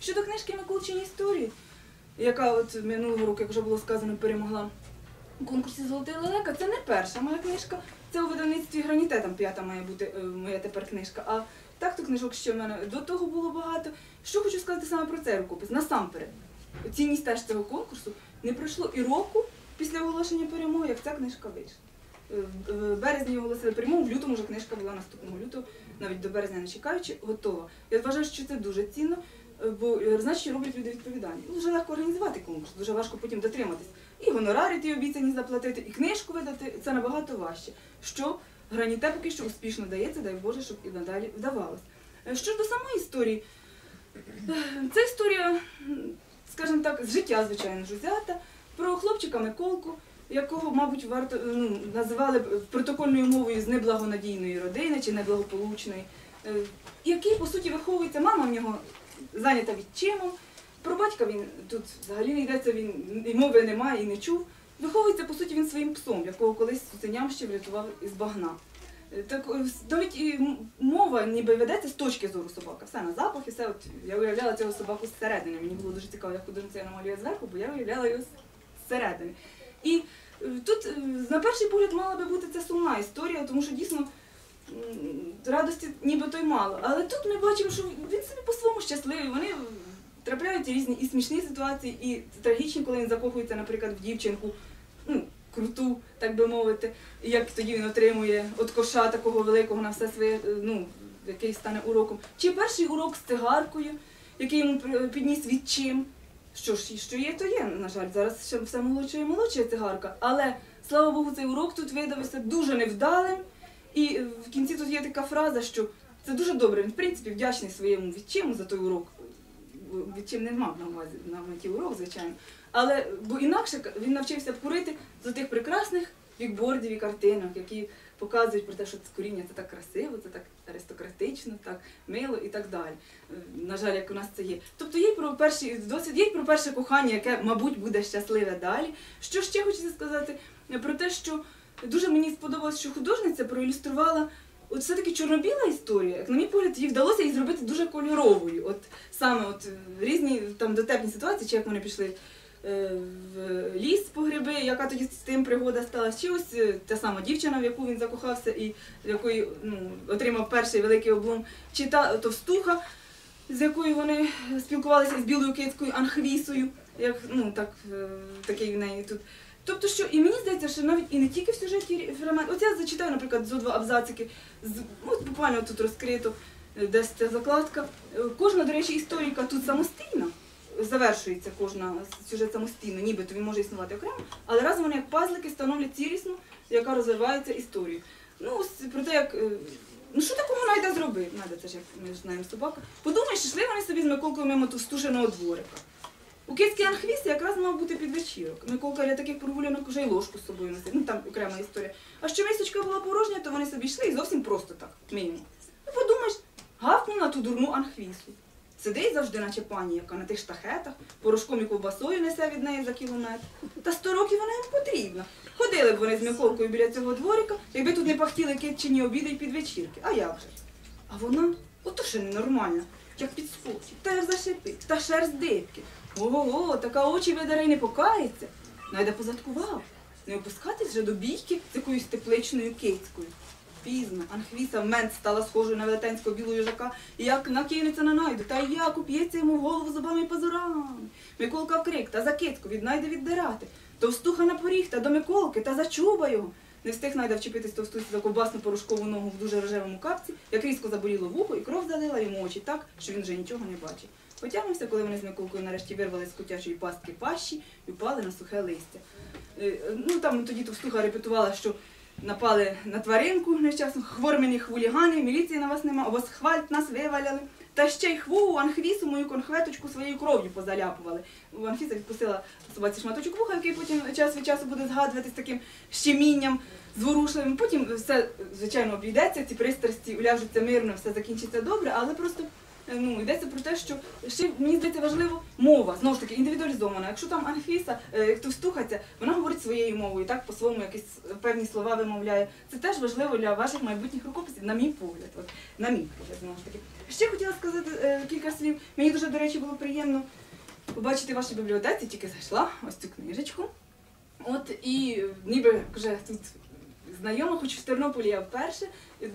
Щодо книжки Миколчині історії, яка от минулого року, як вже було сказано, перемогла у конкурсі Золотий лелека, це не перша моя книжка. Це у видавництві граніте, п'ята має бути е, моя тепер книжка. А так то книжок ще в мене до того було багато. Що хочу сказати саме про цей рукопис? Насамперед, цінність теж цього конкурсу не пройшло і року після оголошення перемоги, як ця книжка вийшла. Е, В березні оголосили перемогу, в лютому вже книжка була наступного лютого, навіть до березня не чекаючи, готова. Я вважаю, що це дуже цінно, е, бо е, значить роблять люди відповідальні. Дуже легко організувати конкурс, дуже важко потім дотриматись. І гонорари ті обіцяні заплатити, і книжку видати це набагато важче. Що граніте поки що успішно дається, дай Боже, щоб і надалі вдавалось. Е, Що ж до самої історії, е, це історія, скажімо так, з життя, звичайно ж, взята, про хлопчика Миколку, якого, мабуть, варто е, ну, називали протокольною мовою з неблагонадійної родини чи неблагополучної, е, який, по суті, виховується, мама в нього зайнята відчимом. Про батька він тут взагалі не йдеться, він і мови немає, і не чув. Виховується, по суті, він своїм псом, якого колись цуценям ще врятував із багна. Е, Так е, навіть і мова ніби ведеться з точки зору собака. Все на запах і все. От я уявляла цього собаку зсередини. Мені було дуже цікаво, як художниця я намалює зверху, бо я уявляла його зсередини. І е, тут на перший погляд мала би бути це сумна історія, тому що дійсно радості нібито й мало. Але тут ми бачимо, що він собі по-своєму щасливий. Вони трапляють різні і смішні ситуації, і трагічні, коли він закохується, наприклад, в дівчинку, ну, круту, так би мовити, і як тоді він отримує от коша такого великого на все своє, е, ну, який стане уроком. Чи перший урок з цигаркою, який йому підніс відчим. Що ж, що є, то є, на жаль, зараз ще все молодша і молодша цигарка. Але слава Богу, цей урок тут видався дуже невдалим. І в кінці тут є така фраза, що це дуже добре. Він, в принципі, вдячний своєму відчиму за той урок. Відчим не мав на увазі на меті урок, звичайно. Але бо інакше він навчився курити з тих прекрасних вікбордів і картинок, які показують про те, що це куріння це так красиво, це так аристократично, так мило і так далі. Е, На жаль, як у нас це є. Тобто є про перший досвід, є про перше кохання, яке, мабуть, буде щасливе далі. Що ще хочеться сказати Е, про те, що дуже мені сподобалось, що художниця проілюструвала. От все-таки чорно-біла історія, як на мій погляд, їй вдалося її зробити дуже кольоровою. От саме от е, різні там дотепні ситуації, чи як вони пішли е, в ліс по гриби, яка тоді з тим пригода стала. Чи ось е, та сама дівчина, в яку він закохався і якої ну, отримав перший великий облом, чи та товстуха, з якою вони спілкувалися з білою кицькою Анхвісою, як ну так е, такий в неї тут. Тобто, що і мені здається, що навіть і не тільки в сюжеті фрагмент. От я зачитаю, наприклад, зо два абзацики, з от буквально тут розкрито е, десь ця закладка. Е, Кожна, до речі, історика тут самостійна. Завершується кожна сюжет самостійно, нібито він може існувати окремо, але разом вони як пазлики становлять цілісну, яка розвивається історію. Ну, ось про те, як. е, Ну що такого Найда зробив? Найда, це як ми знаємо собака. Подумаєш, йшли вони собі з Миколкою мимо товстушеного дворика. У кицькій анхвісті якраз мав бути підвечірок. Миколка для таких прогулянок вже й ложку з собою носив. Ну там окрема історія. А що місочка була порожня, то вони собі йшли і зовсім просто так, мимо. Ну подумаєш, гавкнув на ту дурну анхвісу. Сидить завжди, наче пані, яка на тих штахетах, порошком і ковбасою несе від неї за кілометр. Та сто років вона їм потрібна. Ходили б вони з Миколкою біля цього дворика, якби тут не пахтіли китчині обіди й підвечірки. А як же? А вона, ото ще ненормальна, як підскочить, та аж зашипить, та шерсть дибки. Ого, така очі видари не покається. Найде позадкував. Не опускатись вже до бійки з якоюсь тепличною кицькою. Пізно, Анхвіса мент стала схожою на велетенського білого їжака, і як накинеться на найду, та як уп'ється йому в голову зубами і пазурами. Миколка вкрик, та за кицьку від найди віддирати. Товстуха на поріг, та до Миколки, та зачуба його. Не встиг найда вчепитись товстусі за ковбасну порошкову ногу в дуже рожевому капці, як різко заболіло вухо, і кров залила йому очі так, що він вже нічого не бачив. Потягнувся, коли вони з Миколкою нарешті вирвали з котячої пастки пащі і впали на сухе листя. Е, Ну там тоді товстуха репетувала, що напали на тваринку нещасно, хвормені хулігани, міліції на вас нема, вас хвальт нас виваляли. Та ще й хвову анхвісу, мою конхветочку своєю кров'ю позаляпували. Анхвіса відпустила собаці шматочок вуха, який потім час від часу буде згадувати з таким щемінням зворушливим. Потім все, звичайно, обійдеться, ці пристрасті уляжуться мирно, все закінчиться добре, але просто ну, йдеться про те, що ще мені здається важливо мова, знову ж таки, індивідуалізована. Якщо там Анфіса, е, як то стухаться, вона говорить своєю мовою, так по-своєму якісь певні слова вимовляє. Це теж важливо для ваших майбутніх рукописів, на мій погляд. От, на мій погляд, знову ж таки. Ще хотіла сказати е, кілька слів. Мені дуже, до речі, було приємно побачити в вашій бібліотеці, тільки зайшла ось цю книжечку. От і ніби вже тут знайома, хоч в Тернополі я вперше.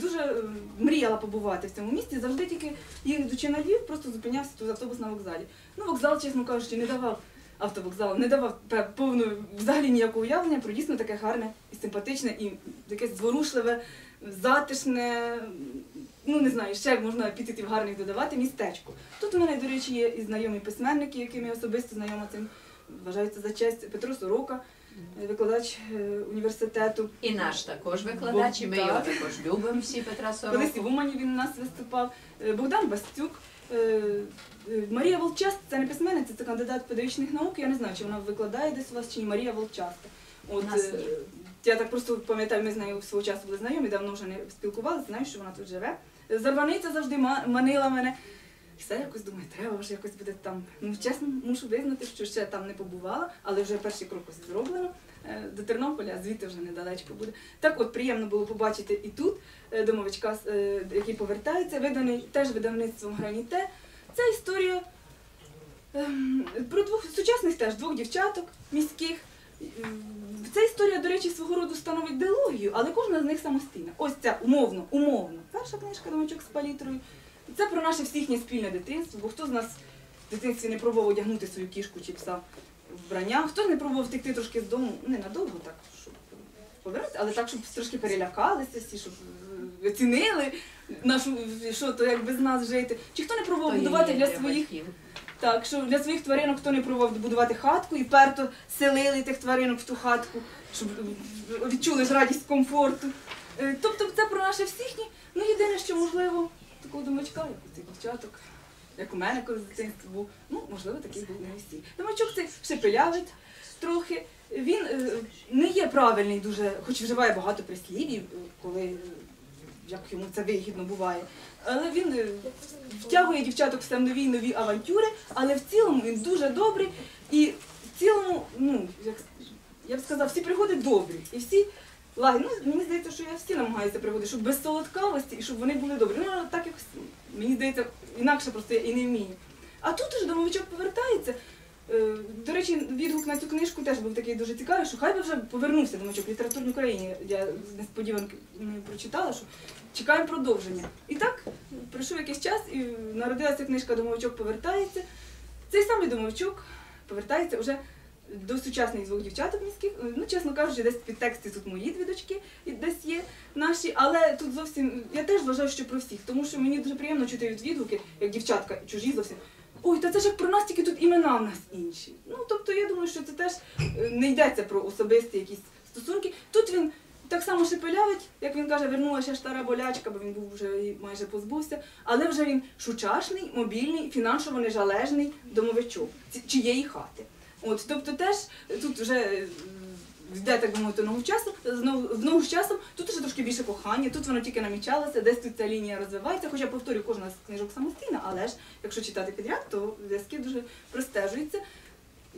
Дуже е, мріяла побувати в цьому місті. Завжди тільки їдучи на Львів, просто зупинявся тут автобус на вокзалі. Ну, вокзал, чесно кажучи, не давав автовокзал, не давав повну взагалі ніякого уявлення про дійсно таке гарне і симпатичне, і якесь зворушливе, затишне. Ну не знаю, ще можна епітетів гарних додавати містечко. Тут у мене, до речі, є і знайомі письменники, якими я особисто знайома цим. Вважається за честь Петро Сорока, викладач е, університету. І наш також викладач, і ми його також любимо всі Петра Колись і в Умані він у нас виступав. Е, Богдан Бастюк. е, е, Марія Волчаста, це не письменниця, це кандидат педагогічних наук. Я не знаю, чи вона викладає десь у вас, чи ні. Марія Волчаста. От, нас е, ні. я так просто пам'ятаю, ми з нею свого часу були знайомі, давно вже не спілкувалися, знаю, що вона тут живе. Зарваниця завжди ма- манила мене. І все якось думаю, треба вже якось буде там. Ну, чесно, мушу визнати, що ще там не побувала, але вже перший крок ось зроблено е, до Тернополя, а звідти вже недалечко буде. Так от приємно було побачити і тут е, домовичка, е, який повертається, виданий теж видавництвом Граніте. Це історія ем, про двох сучасних теж двох дівчаток міських. Ця історія, до речі, свого роду становить дилогію, але кожна з них самостійна. Ось ця умовно, умовно. Перша книжка домовичок з палітрою. Це про наше всіхнє спільне дитинство, бо хто з нас в дитинстві не пробував одягнути свою кішку чи пса вбрання, хто не пробував втекти трошки з дому, не надовго так, щоб повернути, але так, щоб трошки перелякалися всі, щоб е, оцінили нашу, що то як без нас жити. Чи хто не пробував будувати для своїх так, що для своїх тваринок хто не пробував будувати хатку і перто селили тих тваринок в ту хатку, щоб е, відчули радість комфорту. Е, Тобто це про наше всіхнє. Ну єдине, що можливо, такого домочка, як у цих дівчаток, як у мене колись в дитинстві був, ну можливо, такий був не всі. Домочок цей шепелявить трохи. Він е, не є правильний дуже, хоч вживає багато прислів'їв, е, коли е, як йому це вигідно буває. Але він е, втягує дівчаток в нові нові авантюри, але в цілому він дуже добрий і в цілому, ну, як я б сказав, всі пригоди добрі. І всі лаги. Ну, мені здається, що я всі намагаюся пригоди, щоб без солодкавості і щоб вони були добрі. Ну, так якось, мені здається, інакше просто я і не вмію. А тут уже домовичок повертається. Е, До речі, відгук на цю книжку теж був такий дуже цікавий, що хай би вже повернувся домовичок в літературній Україні. Я з несподіванки не прочитала, що чекаємо продовження. І так, пройшов якийсь час і народилася книжка Домовичок повертається. Цей самий домовичок повертається вже до сучасних двох дівчаток міських. Ну, чесно кажучи, десь під тексти тут мої дві дочки, десь є наші, але тут зовсім я теж вважаю, що про всіх, тому що мені дуже приємно чути від відгуки, як дівчатка чужі зовсім. Ой, та це ж як про нас, тільки тут імена в нас інші. Ну тобто я думаю, що це теж е, не йдеться про особисті якісь стосунки. Тут він так само шепелявить, як він каже, вернулася стара болячка, бо він був вже майже позбувся. Але вже він шучашний, мобільний, фінансово нежалежний домовичок ці- чиєї хати. От, тобто теж тут вже е, йде, так би мовити, ногу часу, в ногу з часом, тут вже трошки більше кохання, тут воно тільки намічалося, десь тут ця лінія розвивається. Хоча повторюю, кожна з книжок самостійна, але ж якщо читати підряд, то зв'язки дуже простежуються.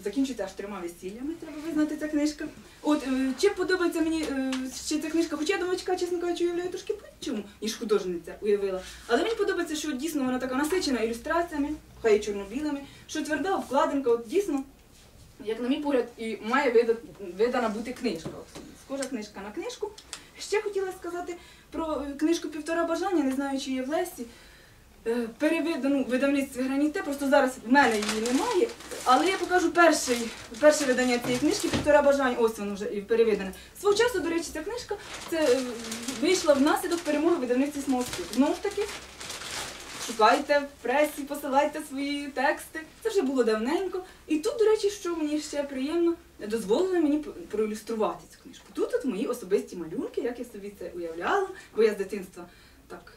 Закінчується аж трьома весіллями, треба визнати ця книжка. От е, чи подобається мені е, ще ця книжка, хоча я домочка, чесно кажучи, уявляю трошки по-іншому, ніж художниця уявила. Але мені подобається, що дійсно вона така насичена ілюстраціями, хай і чорно-білими, що тверда обкладинка, от дійсно, як на мій погляд, і має вида- видана бути книжка. Схожа книжка на книжку. Ще хотіла сказати про е, книжку Півтора бажання, не знаю, чи є в Лесі. Е, Перевидану видавництві граніте, просто зараз в мене її немає. Але я покажу перше видання цієї книжки Півтора бажань, ось воно вже і перевидане. Свого часу, до речі, ця книжка це е, вийшла внаслідок перемоги видавництві Смолських. Знову ж таки, шукайте в пресі, посилайте свої тексти. Це вже було давненько. І тут, до речі, що мені ще приємно, дозволили мені проілюструвати цю книжку. Тут от мої особисті малюнки, як я собі це уявляла, бо я з дитинства так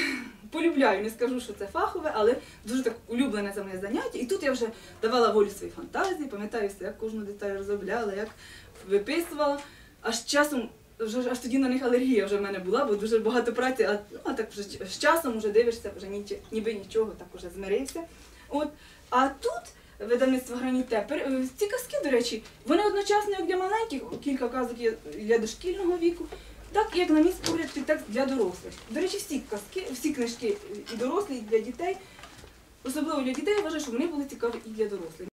полюбляю, не скажу, що це фахове, але дуже так улюблене це моє заняття. І тут я вже давала волю своїй фантазії, пам'ятаю все, як кожну деталь розробляла, як виписувала. Аж часом вже аж тоді на них алергія вже в мене була, бо дуже багато праці, а, ну, а так вже з часом вже дивишся, вже ніч, ніби нічого, так уже змирився. От. А тут видавництво граніте, ці казки, до речі, вони одночасно як для маленьких, кілька казок є для дошкільного віку, так як на мій погляд підтекст для дорослих. До речі, всі казки, всі книжки і дорослі, і для дітей, особливо для дітей, я вважаю, що вони були цікаві і для дорослих.